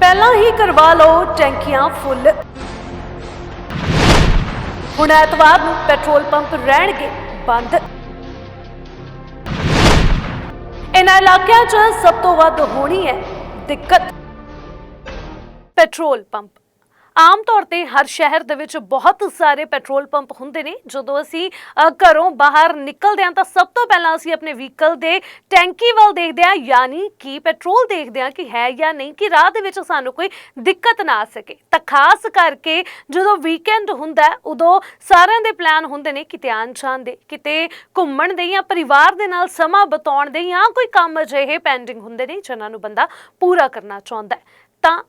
ਪਹਿਲਾਂ ਹੀ ਕਰਵਾ ਲਓ ਟੈਂਕੀਆਂ ਫੁੱਲ। ਹੁਣ ਐਤਵਾਰ ਨੂੰ ਪੈਟਰੋਲ ਪੰਪ ਰਹਿਣਗੇ ਬੰਦ। ਇਹਨਾਂ ਇਲਾਕਿਆਂ 'ਚ ਸਭ ਤੋਂ ਵੱਧ ਹੋਣੀ ਹੈ ਦਿੱਕਤ। Petrol pump. ਆਮ ਤੌਰ ਤੇ ਹਰ ਸ਼ਹਿਰ ਦੇ ਵਿੱਚ ਬਹੁਤ ਸਾਰੇ ਪੈਟਰੋਲ ਪੰਪ ਹੁੰਦੇ ਨੇ। ਜਦੋਂ ਅਸੀਂ ਅ, ਘਰੋਂ ਬਾਹਰ ਨਿਕਲਦੇ ਹਾਂ ਤਾਂ ਸਭ ਤੋਂ ਪਹਿਲਾਂ ਅਸੀਂ ਆਪਣੇ ਵਹੀਕਲ ਦੇ ਟੈਂਕੀ ਵੱਲ ਦੇਖਦੇ ਹਾਂ ਯਾਨੀ ਕਿ ਪੈਟਰੋਲ ਦੇਖਦੇ ਹਾਂ ਕਿ ਹੈ ਜਾਂ ਨਹੀਂ ਕਿ ਰਾਹ ਦੇ ਵਿੱਚ ਸਾਨੂੰ ਕੋਈ ਦਿੱਕਤ ਨਾ ਆ ਸਕੇ। ਤਾਂ ਖਾਸ ਕਰਕੇ ਜਦੋਂ ਵੀਕਐਂਡ ਹੁੰਦਾ ਹੈ, ਉਦੋਂ ਸਾਰਿਆਂ ਦੇ ਪਲਾਨ ਹੁੰਦੇ ਨੇ ਕਿਤੇ ਆਉਣ ਜਾਣ ਦੇ ਕਿਤੇ ਘੁੰਮਣ ਦੇ ਜਾਂ ਪਰਿਵਾਰ ਦੇ ਨਾਲ ਸਮਾਂ ਬਿਤਾਉਣ ਦੇ ਜਾਂ ਕੋਈ ਕੰਮ ਅਜਿਹੇ ਪੈਂਡਿੰਗ ਹੁੰਦੇ ਨੇ ਜਿਨ੍ਹਾਂ ਨੂੰ ਬੰਦਾ ਪੂਰਾ ਕਰਨਾ ਚਾਹੁੰਦਾ ਹੈ। ਤਾਂ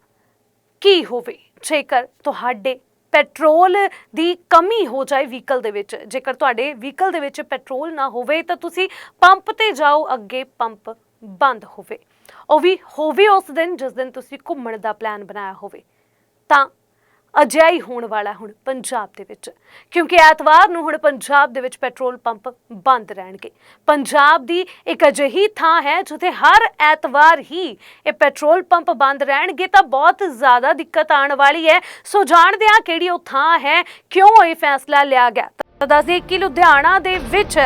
ਕੀ ਹੋਵੇ? ਜੇਕਰ ਤੁਹਾਡੇ ਪੈਟਰੋਲ ਦੀ ਕਮੀ ਹੋ ਜਾਏ ਵਹੀਕਲ ਦੇ ਵਿੱਚ, ਜੇਕਰ ਤੁਹਾਡੇ ਵਹੀਕਲ ਦੇ ਵਿੱਚ ਪੈਟਰੋਲ ਨਾ ਹੋਵੇ, ਤਾਂ ਤੁਸੀਂ ਪੰਪ ਤੇ ਜਾਓ, ਅੱਗੇ ਪੰਪ ਬੰਦ ਹੋਵੇ। ਉਹ ਵੀ ਹੋਵੇ ਉਸ ਦਿਨ, ਜਿਸ ਦਿਨ ਤੁਸੀਂ ਘੁੰਮਣ ਦਾ ਪਲਾਨ ਬਣਾਇਆ ਹੋਵੇ। ਤਾਂ ਅਜਿਹਾ ਹੀ ਹੋਣ ਵਾਲਾ ਹੁਣ ਪੰਜਾਬ ਦੇ ਵਿੱਚ। ਕਿਉਂਕਿ ਐਤਵਾਰ ਨੂੰ ਹੁਣ ਪੰਜਾਬ ਦੇ ਵਿੱਚ ਪੈਟਰੋਲ ਪੰਪ ਬੰਦ ਰਹਿਣਗੇ। ਪੰਜਾਬ ਦੀ ਇੱਕ ਅਜਿਹੀ ਥਾਂ ਹੈ ਜਿੱਥੇ ਹਰ ਐਤਵਾਰ ਹੀ ਇਹ ਪੈਟਰੋਲ ਪੰਪ ਬੰਦ ਰਹਿਣਗੇ ਤਾਂ ਬਹੁਤ ਜ਼ਿਆਦਾ ਦਿੱਕਤ ਆਉਣ ਵਾਲੀ ਹੈ। ਸੋ ਜਾਣਦੇ ਹਾਂ ਕਿਹੜੀ ਉਹ ਥਾਂ ਹੈ, ਕਿਉਂ ਇਹ ਫੈਸਲਾ ਲਿਆ ਗਿਆ। ਦੱਸਦੇ ਕਿ ਲੁਧਿਆਣਾ ਦੇ ਵਿੱਚ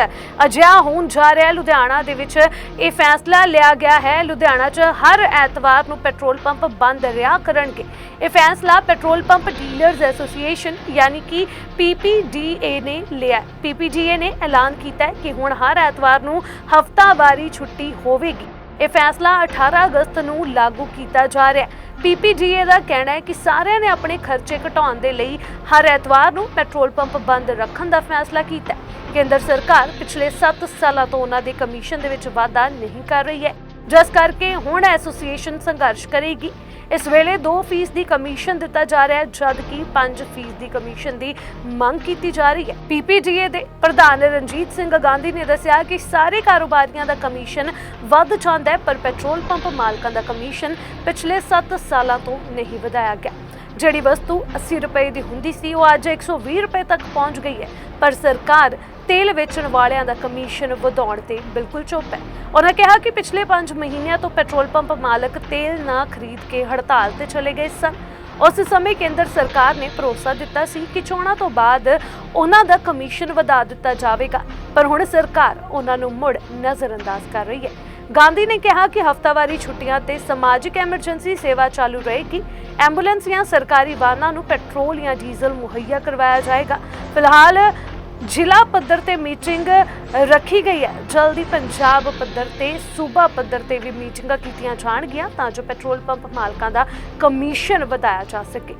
ਅਜਿਹਾ ਹੋਣ ਜਾ ਰਿਹਾ ਹੈ। ਲੁਧਿਆਣਾ ਦੇ ਵਿੱਚ ਇਹ ਫੈਸਲਾ ਲਿਆ ਗਿਆ ਹੈ। ਲੁਧਿਆਣਾ 'ਚ ਹਰ ਐਤਵਾਰ ਨੂੰ ਪੈਟਰੋਲ ਪੰਪ ਬੰਦ ਰਿਹਾ ਕਰਨਗੇ। ਇਹ ਫੈਸਲਾ ਪੈਟਰੋਲ ਪੰਪ ਡੀਲਰਸ ਐਸੋਸੀਏਸ਼ਨ ਯਾਨੀ ਕਿ ਪੀਪੀਡੀਏ ਨੇ ਲਿਆ ਪੀਪੀਡੀਏ ਨੇ ਐਲਾਨ ਕੀਤਾ ਹੈ ਕਿ ਹੁਣ ਹਰ ਐਤਵਾਰ ਨੂੰ ਹਫਤਾਵਾਰੀ ਛੁੱਟੀ ਹੋਵੇਗੀ। ਇਹ ਫੈਸਲਾ 18 ਅਗਸਤ ਨੂੰ ਲਾਗੂ ਕੀਤਾ ਜਾ ਰਿਹਾ ਹੈ। ਪੀਪੀਡੀਏ ਦਾ ਕਹਿਣਾ ਹੈ ਕਿ ਸਾਰਿਆਂ ਨੇ ਆਪਣੇ ਖਰਚੇ ਘਟਾਉਣ ਦੇ ਲਈ ਹਰ ਐਤਵਾਰ ਨੂੰ ਪੈਟਰੋਲ ਪੰਪ ਬੰਦ ਰੱਖਣ ਦਾ ਫੈਸਲਾ ਕੀਤਾ ਹੈ। ਕੇਂਦਰ ਸਰਕਾਰ ਪਿਛਲੇ 7 ਸਾਲਾਂ ਤੋਂ ਉਹਨਾਂ ਦੇ ਕਮਿਸ਼ਨ ਦੇ ਵਿੱਚ ਵਾਧਾ ਨਹੀਂ ਕਰ ਰਹੀ ਹੈ। ਜਿਸ ਕਰਕੇ ਹੁਣ ਐਸੋਸੀਏਸ਼ਨ ਸੰਘਰਸ਼ ਕਰੇਗੀ। ਇਸ ਵੇਲੇ 2% ਦੀ ਕਮਿਸ਼ਨ ਦਿੱਤਾ ਜਾ ਰਿਹਾ ਹੈ ਜਦ ਕਿ 5% ਦੀ ਕਮਿਸ਼ਨ ਦੀ ਮੰਗ ਕੀਤੀ ਜਾ ਰਹੀ ਹੈ। ਪੀਪੀਡੀਏ ਦੇ ਪ੍ਰਧਾਨ ਰਣਜੀਤ ਸਿੰਘ ਗਾਂਧੀ ਨੇ ਦੱਸਿਆ ਕਿ ਸਾਰੇ ਕਾਰੋਬਾਰੀਆਂ ਦਾ ਕਮਿਸ਼ਨ ਵੱਧ ਜਾਂਦਾ ਹੈ, ਪਰ ਪੈਟਰੋਲ ਪੰਪ ਮਾਲਕਾਂ ਦਾ ਕਮਿਸ਼ਨ ਪਿਛਲੇ 7 ਸਾਲਾਂ ਤੋਂ ਨਹੀਂ ਵਧਾਇਆ ਗਿਆ। ਜਿਹੜੀ ਵਸਤੂ 80 ਰੁਪਏ ਦੀ ਹੁੰਦੀ ਸੀ, ਉਹ ਅੱਜ 120 ਰੁਪਏ ਤੱਕ ਪਹੁੰਚ ਗਈ ਹੈ। ਪਰ ਸਰਕਾਰ ਤੇਲ ਵੇਚਣ ਵਾਲਿਆਂ ਦਾ ਕਮਿਸ਼ਨ ਵਧਾਉਣ ਤੇ ਬਿਲਕੁਲ ਚੁੱਪ ਹੈ। ਉਹਨਾਂ ਕਿਹਾ ਕਿ ਪਿਛਲੇ 5 ਮਹੀਨਿਆਂ ਤੋਂ ਪੈਟਰੋਲ ਪੰਪ ਮਾਲਕ ਤੇਲ ਨਾ ਖਰੀਦ ਕੇ ਹੜਤਾਲ ਤੇ ਚਲੇ ਗਏ ਸਨ। ਉਸ ਸਮੇਂ ਕੇਂਦਰ ਸਰਕਾਰ ਨੇ ਭਰੋਸਾ ਦਿੱਤਾ ਸੀ ਕਿ ਚੋਣਾਂ ਤੋਂ ਬਾਅਦ ਉਹਨਾਂ ਦਾ ਕਮਿਸ਼ਨ ਵਧਾ ਦਿੱਤਾ ਜਾਵੇਗਾ। ਪਰ ਹੁਣ ਸਰਕਾਰ ਉਹਨਾਂ ਨੂੰ ਮੁੜ ਨਜ਼ਰਅੰਦਾਜ਼ ਕਰ ਰਹੀ ਹੈ। ਗਾਂਧੀ ਨੇ ਕਿਹਾ ਕਿ ਹਫ਼ਤਾਵਾਰੀ ਛੁੱਟੀਆਂ ਤੇ ਸਮਾਜਿਕ ਐਮਰਜੈਂਸੀ ਸੇਵਾ ਚਾਲੂ ਰਹੇਗੀ। ਐਂਬੂਲੈਂਸ ਜਾਂ ਸਰਕਾਰੀ ਵਾਹਨਾਂ ਨੂੰ ਪੈਟਰੋਲ ਜਾਂ ਡੀਜ਼ਲ ਮੁਹੱਈਆ ਕਰਵਾਇਆ ਜਾਏਗਾ। ਫਿਲਹਾਲ ਜ਼ਿਲ੍ਹਾ ਪੱਧਰ ਤੇ ਮੀਟਿੰਗ ਰੱਖੀ ਗਈ ਹੈ। ਜਲਦੀ ਪੰਜਾਬ ਪੱਧਰ ਤੇ, ਸੂਬਾ ਪੱਧਰ ਤੇ ਵੀ ਮੀਟਿੰਗਾਂ ਕੀਤੀਆਂ ਜਾਣਗੀਆਂ ਤਾਂ ਜੋ ਪੈਟਰੋਲ ਪੰਪ ਮਾਲਕਾਂ ਦਾ ਕਮਿਸ਼ਨ ਵਧਾਇਆ ਜਾ ਸਕੇ।